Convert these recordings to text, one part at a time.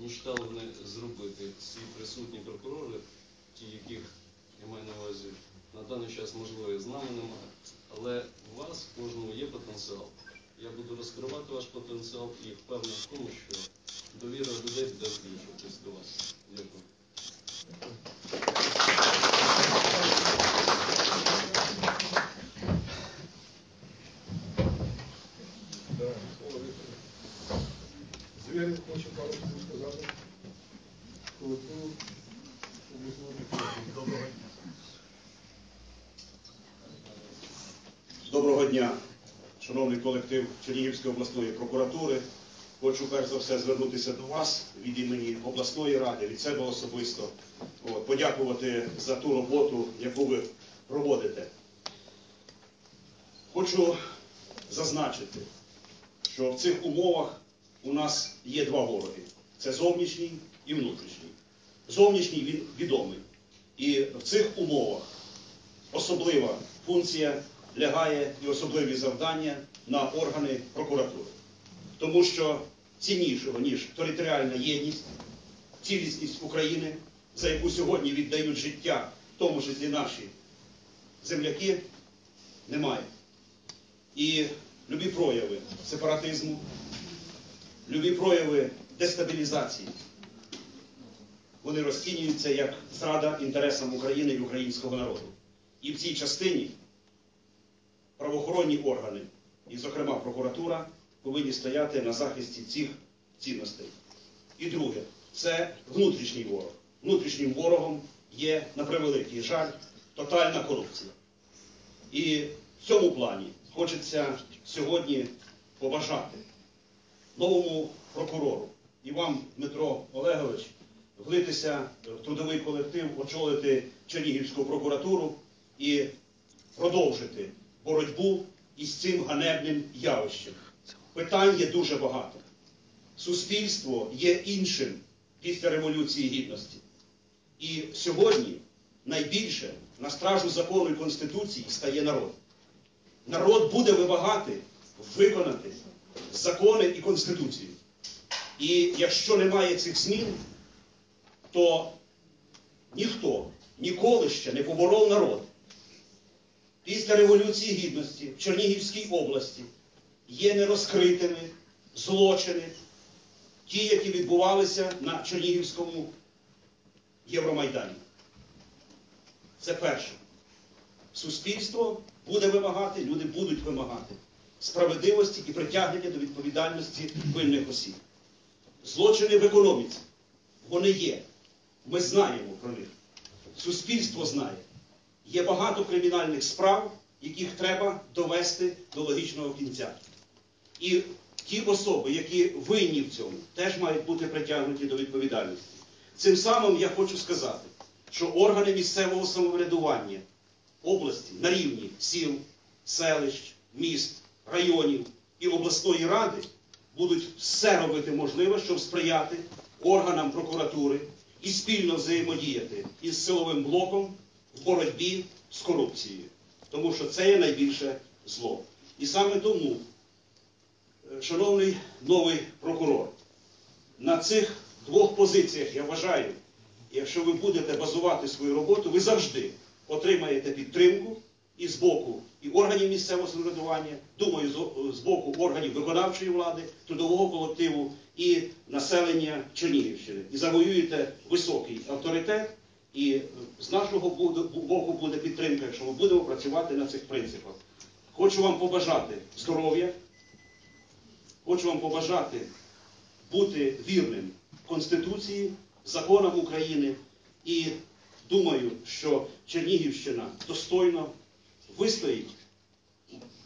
мечтали вони зробити всі присутні прокурори, ті, яких я маю на увазі, на даний час, можливо, з нами немає. Але у вас в кожному є потенціал. Я буду розкривати ваш потенціал і впевнений в тому, що довіра людей буде збільшуватись до вас. Дякую. Да, слово Віктору. Звірин хоче пару слів сказати. Колективу обласного прокурора. Доброго дня. Дня, шановний колектив Чернігівської обласної прокуратури. Хочу перш за все звернутися до вас від імені обласної ради, від себе особисто, от, подякувати за ту роботу, яку ви проводите. Хочу зазначити, що в цих умовах у нас є два вороги: це зовнішній і внутрішній. Зовнішній він відомий. І в цих умовах особлива функція лягає і особливі завдання на органи прокуратури. Тому що ціннішого, ніж територіальна єдність, цілісність України, за яку сьогодні віддають життя, в тому числі наші земляки, немає. І любі прояви сепаратизму, любі прояви дестабілізації, вони розцінюються як зрада інтересам України і українського народу. І в цій частині правоохоронні органи, і, зокрема, прокуратура, повинні стояти на захисті цих цінностей. І друге, це внутрішній ворог. Внутрішнім ворогом є, на превеликий жаль, тотальна корупція. І в цьому плані хочеться сьогодні побажати новому прокурору і вам, Дмитро Олегович, влитися в трудовий колектив, очолити Чернігівську прокуратуру і продовжити боротьбу із цим ганебним явищем. Питань є дуже багато. Суспільство є іншим після Революції Гідності. І сьогодні найбільше на стражу закону і Конституції стає народ. Народ буде вимагати виконати закони і Конституцію. І якщо немає цих змін, то ніхто ніколи ще не поборов народ. Після Революції Гідності в Чернігівській області є нерозкритими злочини, ті, які відбувалися на Чернігівському Євромайдані. Це перше. Суспільство буде вимагати, люди будуть вимагати справедливості і притягнення до відповідальності винних осіб. Злочини в економіці. Вони є. Ми знаємо про них. Суспільство знає. Є багато кримінальних справ, яких треба довести до логічного кінця. І ті особи, які винні в цьому, теж мають бути притягнуті до відповідальності. Цим самим я хочу сказати, що органи місцевого самоврядування області на рівні сіл, селищ, міст, районів і обласної ради будуть все робити можливе, щоб сприяти органам прокуратури і спільно взаємодіяти із силовим блоком в боротьбі з корупцією. Тому що це є найбільше зло. І саме тому, е, шановний новий прокурор, на цих двох позиціях я вважаю, якщо ви будете базувати свою роботу, ви завжди отримаєте підтримку і з боку і органів місцевого самоврядування, думаю, з- з боку органів виконавчої влади, трудового колективу і населення Чернігівщини. І завоюєте високий авторитет. І з нашого боку буде підтримка, якщо ми будемо працювати на цих принципах. Хочу вам побажати здоров'я, хочу вам побажати бути вірним Конституції, законам України і думаю, що Чернігівщина достойно вистоїть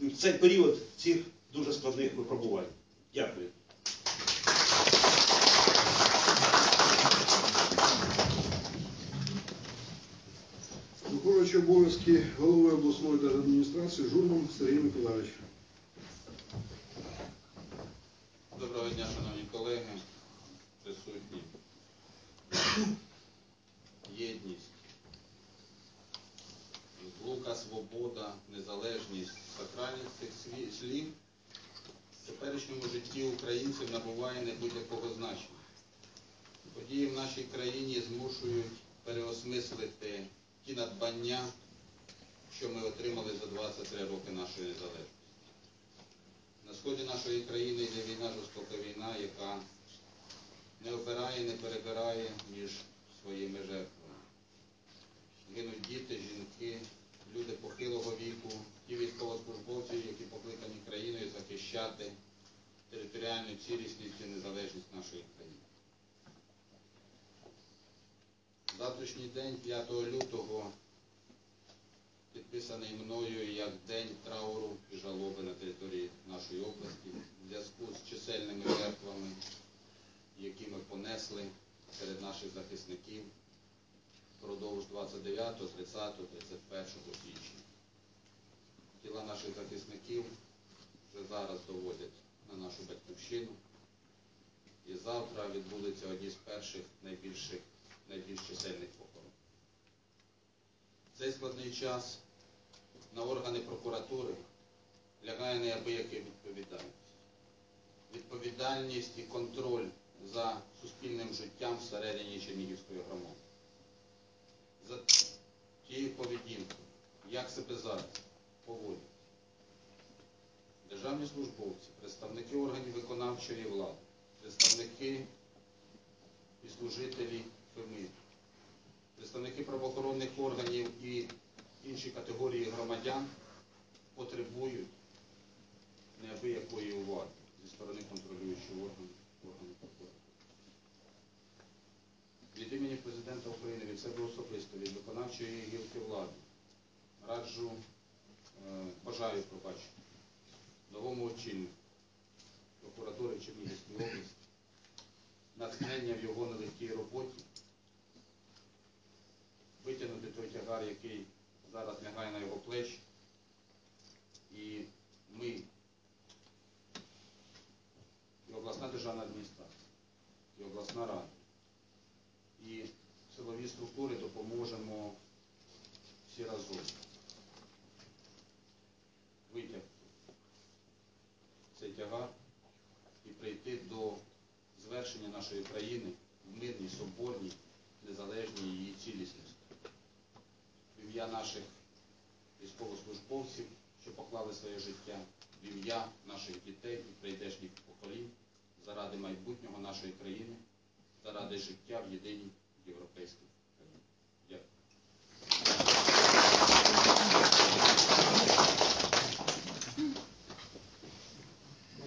в цей період цих дуже складних випробувань. Дякую. Виконуючий обов'язки голови обласної держадміністрації Журман Сергій Миколаївич. Доброго дня, шановні колеги, присутні. Єдність, лука, свобода, незалежність, сакральність цих слів в теперішньому житті українців набуває не будь-якого значення. Події в нашій країні змушують переосмислити ті надбання, що ми отримали за 23 роки нашої незалежності. На сході нашої країни йде війна, жорстока війна, яка не обирає, не перебирає між своїми жертвами. Гинуть діти, жінки, люди похилого віку, ті військовослужбовці, які покликані країною захищати територіальну цілісність і незалежність нашої країни. Завтрашній день, 5 лютого, підписаний мною як день трауру і жалоби на території нашої області в зв'язку з чисельними жертвами, які ми понесли серед наших захисників впродовж 29, 30, 31 січня. Тіла наших захисників вже зараз доводять на нашу батьківщину. І завтра відбудеться одні з перших найбільших, найбільш чисельних похорон. Цей складний час на органи прокуратури лягає неабияка відповідальність. Відповідальність і контроль за суспільним життям всередині Чернігівської громади. За тією поведінкою, як себе зараз поводять державні службовці, представники органів виконавчої влади, представники і служителі представники правоохоронних органів і інші категорії громадян потребують неабиякої уваги зі сторони контролюючого органу, органу прокуратури. Від імені президента України, від себе особисто, від виконавчої гілки влади раджу, е, бажаю пробачити новому очільнику прокуратури Чернігівської області, натхнення в його нелегкій роботі, витягнути той тягар, який зараз лягає на його плечі. І ми, і обласна державна адміністрація, і обласна рада, і силові структури допоможемо всі разом витягти цей тягар і прийти до звершення нашої країни в мирній, соборній, незалежній її цілісності. Ім'я наших військовослужбовців, що поклали своє життя, в ім'я наших дітей і прийдешніх поколінь, заради майбутнього нашої країни, заради життя в єдиній європейській країні. Дякую.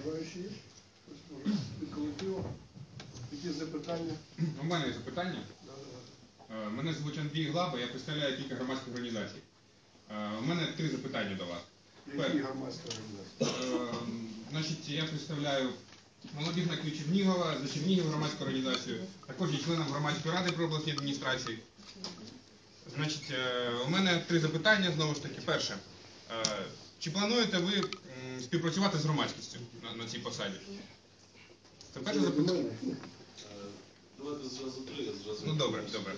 Може від колективу? Якісь запитання? У мене є запитання. Мене звуть Андрій Глаба, я представляю кілька громадських організацій. Е, У мене три запитання до вас. Які громадські організації? Е, Значить, я представляю молодіжна ключ Чернігова, за Чернігів громадську організацію, також є членом громадської ради при обласній адміністрації. Значить, е, у мене три запитання знову ж таки. Перше, чи плануєте ви співпрацювати з громадськістю на, на цій посаді? Це перше запитання. Зразу три, зразу. Ну, добре, добре.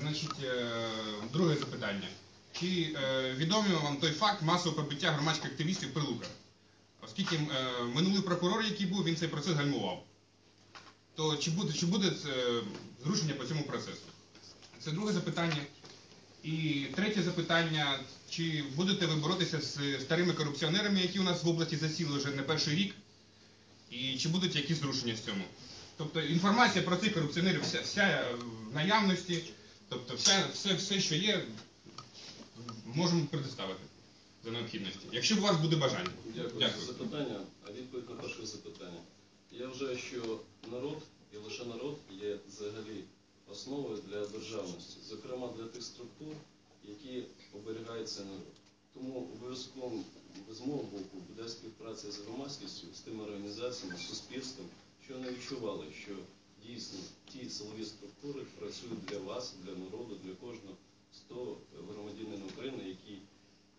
Значить, е, друге запитання. Чи е, відомий вам той факт масового побиття громадських активістів в Прилуках? Оскільки е, минулий прокурор, який був, він цей процес гальмував. То чи буде, чи буде зрушення по цьому процесу? Це друге запитання. І третє запитання. Чи будете ви боротися з старими корупціонерами, які у нас в області засіли вже не перший рік? І чи будуть якісь зрушення з цьому? Тобто інформація про цих корупціонерів вся, вся е, в наявності, тобто вся, все, все, що є, можемо предоставити за необхідності. Якщо у вас буде бажання. Дякую, Дякую. за запитання. А відповідь на перше запитання. Я вважаю, що народ і лише народ є взагалі основою для державності, зокрема для тих структур, які оберігають цей народ. Тому обов'язково з мого боку буде співпраця з громадськістю, з тими організаціями, з суспільством, що вони відчували, що дійсно ті силові структури працюють для вас, для народу, для кожного з того громадянина України, який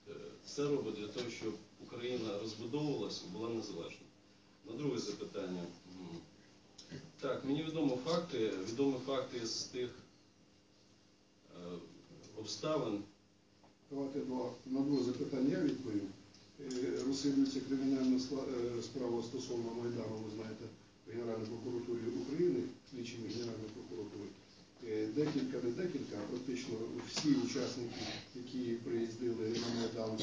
е, все робить для того, щоб Україна розбудовувалася була незалежна. На друге запитання. Так, мені відомо факти, відомі факти з тих е, обставин, Давайте. На друге запитання я відповім. Е, Розслідується кримінальна справа стосовно Майдану, ви знаєте, Генеральної прокуратури України, слідчими Генеральної прокуратури, е, декілька, не декілька, а практично всі учасники, які приїздили на Майдан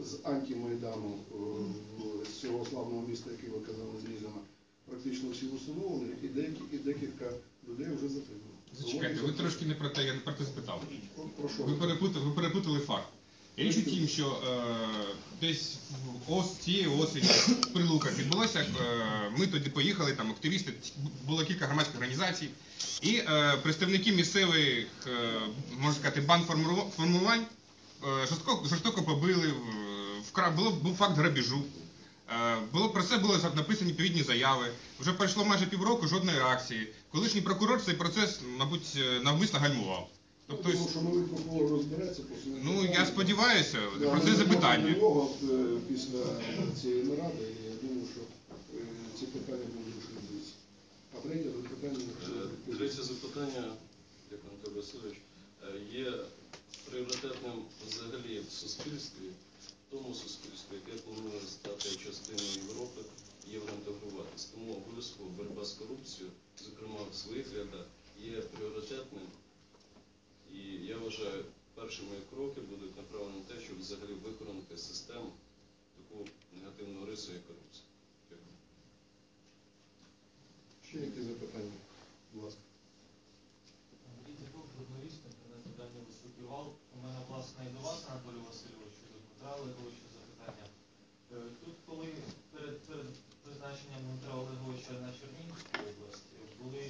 з антимайдану з цього славного міста, яке ви казали, з Різана, практично всі установлені, і, деякі, і декілька людей вже затримали. Зачекайте, ви трошки не про те, я не про те спитав. Про що? Ви перепутали, ви перепутали факт. Річ у тім, що е, десь в ос, цієї осені в Прилуках відбулося, е, ми тоді поїхали, там активісти, було кілька громадських організацій, і е, представники місцевих, е, можна сказати, бандформувань е, жорстоко, жорстоко побили, в- вкра, було, був факт грабіжу. Е, Було про це були написані відповідні заяви. Вже пройшло майже півроку жодної реакції. Колишній прокурор цей процес, мабуть, е, навмисно гальмував. Тобто, Тому що новий прокурор розбереться після ну я сподіваюся, Да, про це запитання. до нього, е, після цієї наради, і я думаю, що е, ці питання будуть розглядатися. А третє питання Е, Третє запитання, дякую Анатолій Васильович, е, є пріоритетним взагалі в суспільстві, в тому суспільстві, яке планує стати частиною Європи, євроінтегруватись. Тому обов'язково боротьба з корупцією, зокрема в своїх рядах, є пріоритетним. І я вважаю, перші мої кроки будуть направлені на те, щоб взагалі викорінити систему такого негативного рису, як корупція. Дякую. Ще які запитання? Будь ласка. Андрій Дідук, журналіст, інтернет-видання «Високий вал». У мене, власне, і до вас, Анатолій Васильович, і до Дмитра Олеговича запитання. Е, Тут, коли перед, перед призначенням Дмитра Олеговича на Чернігівську область, е, були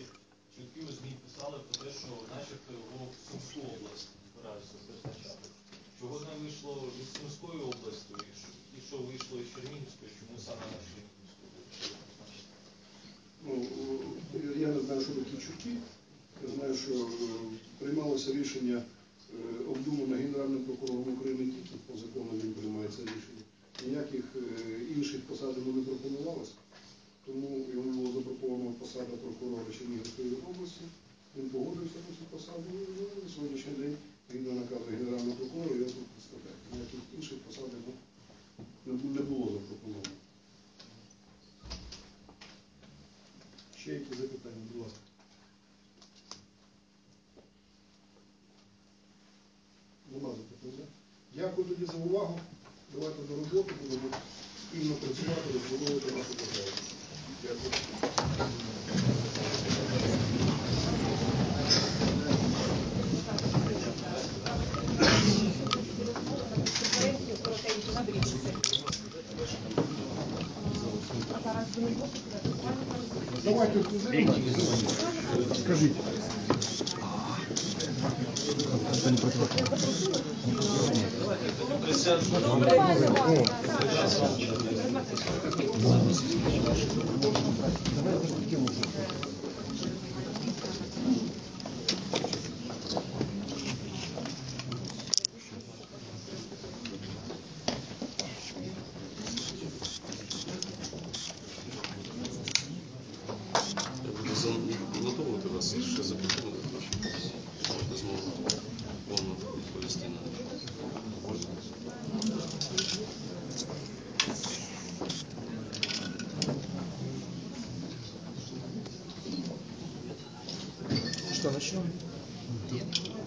чутки у ЗМІ писали про те, що начебто його в Сумську область збираються призначати. Чого не вийшло із Сумської області, і що- вийшло із Чернігівської, чому саме на Чернігівську? Ну, я не знаю, що такі чутки. Я знаю, що е, приймалося рішення е, обдумано Генеральним прокурором України тільки по закону він приймає це рішення. Ніяких е, інших посад йому не пропонувалося. Тому йому було запропоновано посада прокурора Чернігівської області. Він погодився на цю посаду і ну, на сьогоднішній день, згідно наказу Генерального прокурора, його тут представляє. Ніяких інших посад йому не бу- не було запропоновано. Ще які запитання, будь ласка. Нема запитання. Дякую тоді за увагу. Давайте до роботи, будемо спільно працювати, розбудовувати нашу державу. Дякую. Давайте Скажіть. Я буду занотовувати вас ще запитання, щоб можна змогу повно відповісти на них.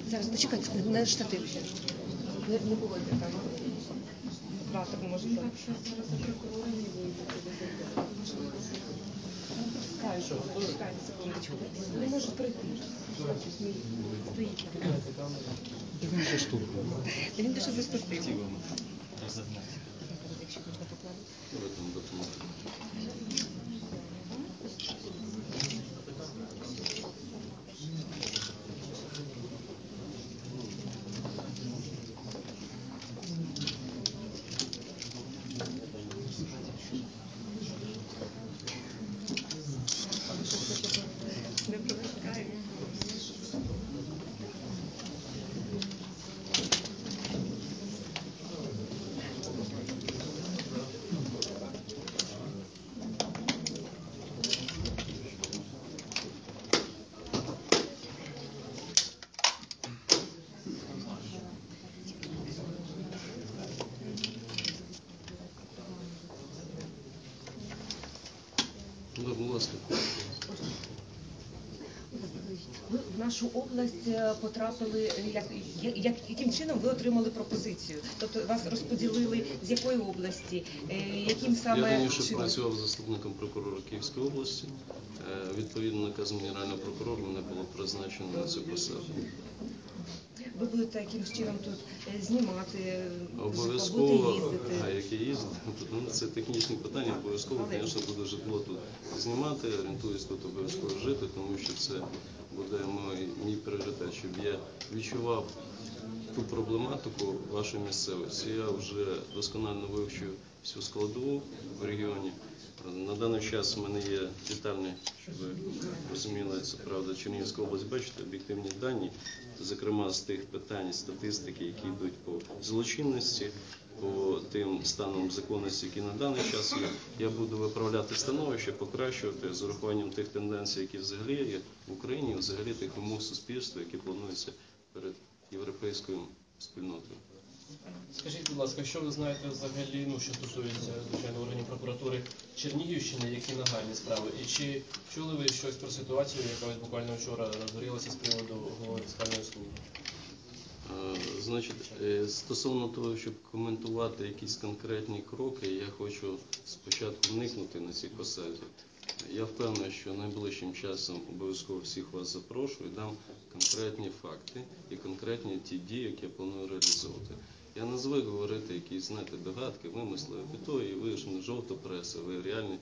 Зараз дочекайте, на штатив. Не, не було там. Оператор може. Не може прийти. Стоїть. Він дуже заспустив. Якщо можна покладати. Давайте ми допоможемо. Не пропускає. Ну, будь ласка. Ви в нашу область е, потрапили, як, як, яким чином ви отримали пропозицію? Тобто вас розподілили з якої області, е, яким саме Я раніше чином? працював заступником прокурора Київської області. Е, Відповідно наказом генерального прокурора мене було призначено на цю посаду. Ви будете якимсь чином тут знімати, Обов'язково, їздити? а як я їздив, ну, це технічні питання, обов'язково, Але- звісно, буду житло тут знімати, орієнтуюсь тут обов'язково жити, тому що це буде мій, пріоритет, щоб я відчував ту проблематику вашої місцевості. Я вже досконально вивчив всю складову в регіоні. На даний час в мене є детальні, щоб ви розуміли, це правда, Чернігівська область, бачите, об'єктивні дані, зокрема з тих питань, статистики, які йдуть по злочинності, по тим станом законності, які на даний час є. Я буду виправляти становище, покращувати з урахуванням тих тенденцій, які взагалі є в Україні, взагалі тих вимог суспільства, які плануються перед європейською спільнотою. Скажіть, будь ласка, що ви знаєте взагалі, ну що стосується звичайно органів прокуратури Чернігівщини, які нагальні справи? І чи чули ви щось про ситуацію, яка буквально вчора розгорілася з приводу голови фіскальної служби? Е, Значить, е, стосовно того, щоб коментувати якісь конкретні кроки, я хочу спочатку вникнути на цій посаді. Я впевнений, що найближчим часом обов'язково всіх вас запрошую, дам конкретні факти і конкретні ті дії, які я планую реалізовувати. Я не звик говорити якісь, знаєте, догадки, вимисли, і і ви ж не жовта преса, ви реальні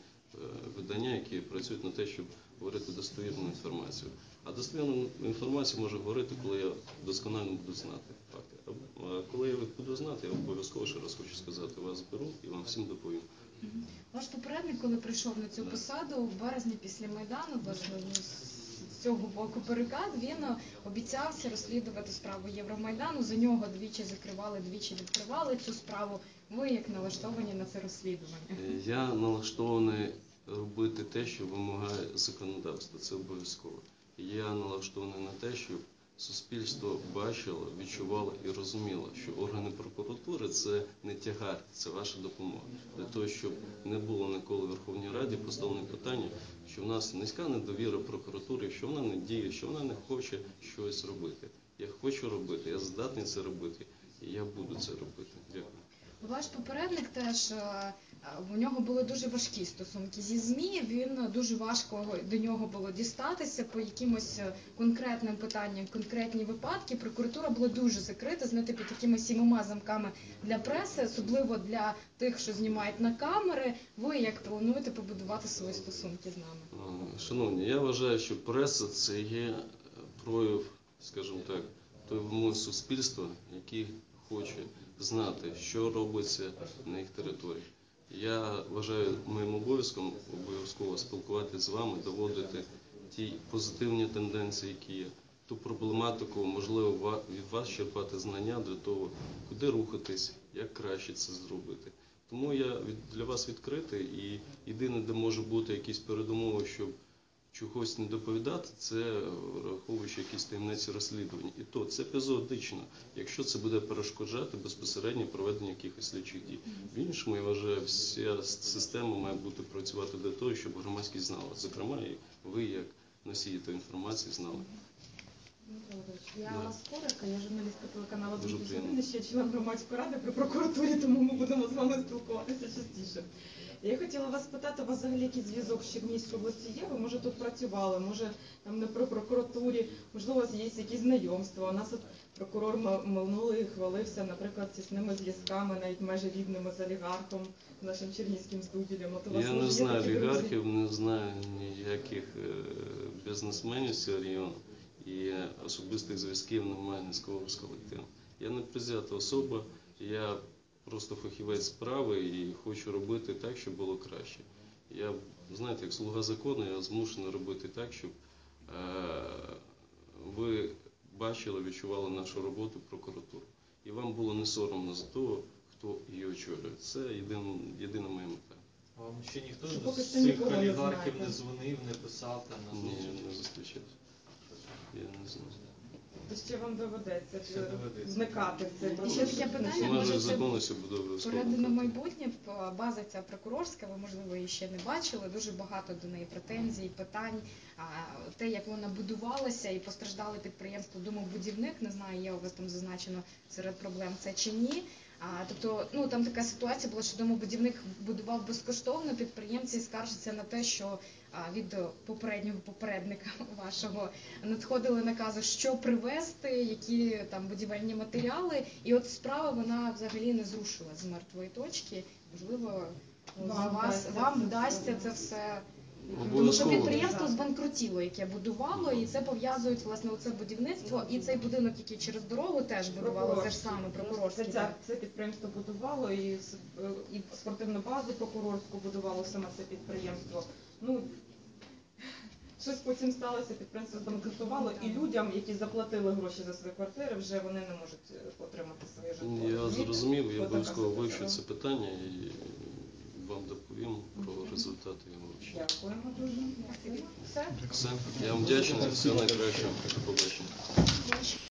видання, які працюють на те, щоб говорити достовірну інформацію. А достовірну інформацію можу говорити, коли я досконально буду знати факти. А а коли я їх буду знати, я обов'язково ще раз хочу сказати, вас беру і вам всім доповім. Ваш попередник, коли прийшов на цю посаду в березні після Майдану, важливо з цього боку барикад, він е, обіцявся розслідувати справу Євромайдану. За нього двічі закривали, двічі відкривали цю справу. Ви як налаштовані на це розслідування? Е, Я налаштований робити те, що вимагає законодавство. Це обов'язково. Я налаштований на те, щоб суспільство бачило, відчувало і розуміло, що органи прокуратури це не тягар, це ваша допомога. Для того, щоб не було ніколи в Верховній Раді поставлено питання, що в нас низька недовіра прокуратури, що вона не діє, що вона не хоче щось робити. Я хочу робити, я здатний це робити, і я буду це робити. Дякую. Ваш попередник теж е, у нього були дуже важкі стосунки зі ЗМІ. Він дуже важко до нього було дістатися по якимось е, конкретним питанням, конкретні випадки. Прокуратура була дуже закрита, знаєте, під такими сімома замками для преси, особливо для тих, що знімають на камери. Ви як плануєте побудувати свої стосунки з нами? Е, Шановні, я вважаю, що преса це є е, прояв, скажімо так, той вимоги суспільства, який хоче знати, що робиться на їх території. Я вважаю моїм обов'язком обов'язково спілкуватися з вами, доводити ті позитивні тенденції, які є, ту проблематику, можливо, від вас черпати знання для того, куди рухатись, як краще це зробити. Тому я для вас відкритий і єдине, де може бути якісь передумови, щоб чогось не доповідати, це враховуючи якісь таємниці розслідування. І то це епізодично, якщо це буде перешкоджати безпосередньо проведення якихось слідчих дій. В іншому, я вважаю, вся система має бути працювати для того, щоб громадськість знала. Зокрема, і ви, як носії тої інформації, знали. Я Да. Алла Скорика, я журналістка телеканалу Дуже 21, ще член громадської ради при прокуратурі, тому ми будемо з вами спілкуватися частіше. Я хотіла вас спитати, у вас взагалі якийсь зв'язок з Чернігівською областю є? Ви може тут працювали, може там не при прокуратурі, можливо, у вас є якісь знайомства. У нас от прокурор минулий хвалився, наприклад, тісними зв'язками, навіть майже рідними з олігархом, нашим чернігівським студієм. От у вас Я може, не є знаю такі друзі? олігархів, не знаю ніяких е, бізнесменів з цього району і особистих зв'язків немає ні з кого з колективом. Я не призята особа, я просто фахівець справи і хочу робити так, щоб було краще. Я, знаєте, як слуга закону, я змушений робити так, щоб е, ви бачили, відчували нашу роботу прокуратуру. І вам було не соромно за того, хто її очолює. Це єдина, єдина моя мета. Вам ще ніхто Чи поки з цих нікого не олігархів знаєте? не дзвонив, не писав там на Ні, не зустрічався. Я не знаю. То ще вам доведеться Ще доведеться. зникати в це. І ще таке питання, може може це законності буде обов'язково. Поради на майбутнє п- база ця прокурорська, ви можливо її ще не бачили. Дуже багато до неї претензій, питань. А те, як вона будувалася і постраждали підприємство Домобудівник, не знаю, є у вас там зазначено серед проблем це чи ні. А тобто, ну там така ситуація була, що домобудівник будував безкоштовно. Підприємці скаржаться на те, що а, від попереднього попередника вашого надходили накази, що привезти, які там будівельні матеріали, і от справа вона взагалі не зрушила з мертвої точки. Можливо, Вам вас вдасться вам вдасться це все. Тому що підприємство збанкрутіло, яке будувало, і це пов'язують власне оце будівництво, і цей будинок, який через дорогу теж будувало, це ж саме Це, це підприємство будувало і, е, і спортивну базу прокурорську будувало саме це підприємство. Ну, щось потім сталося, підприємство збанкрутувало, і людям, які заплатили гроші за свої квартири, вже вони не можуть е, отримати своє житло. Я зрозумів, я обов'язково вивчу це питання і вам доповім про результати його вивчення. Дякуємо дуже. Все. Я вам вдячний. Все найкраще. До побачення.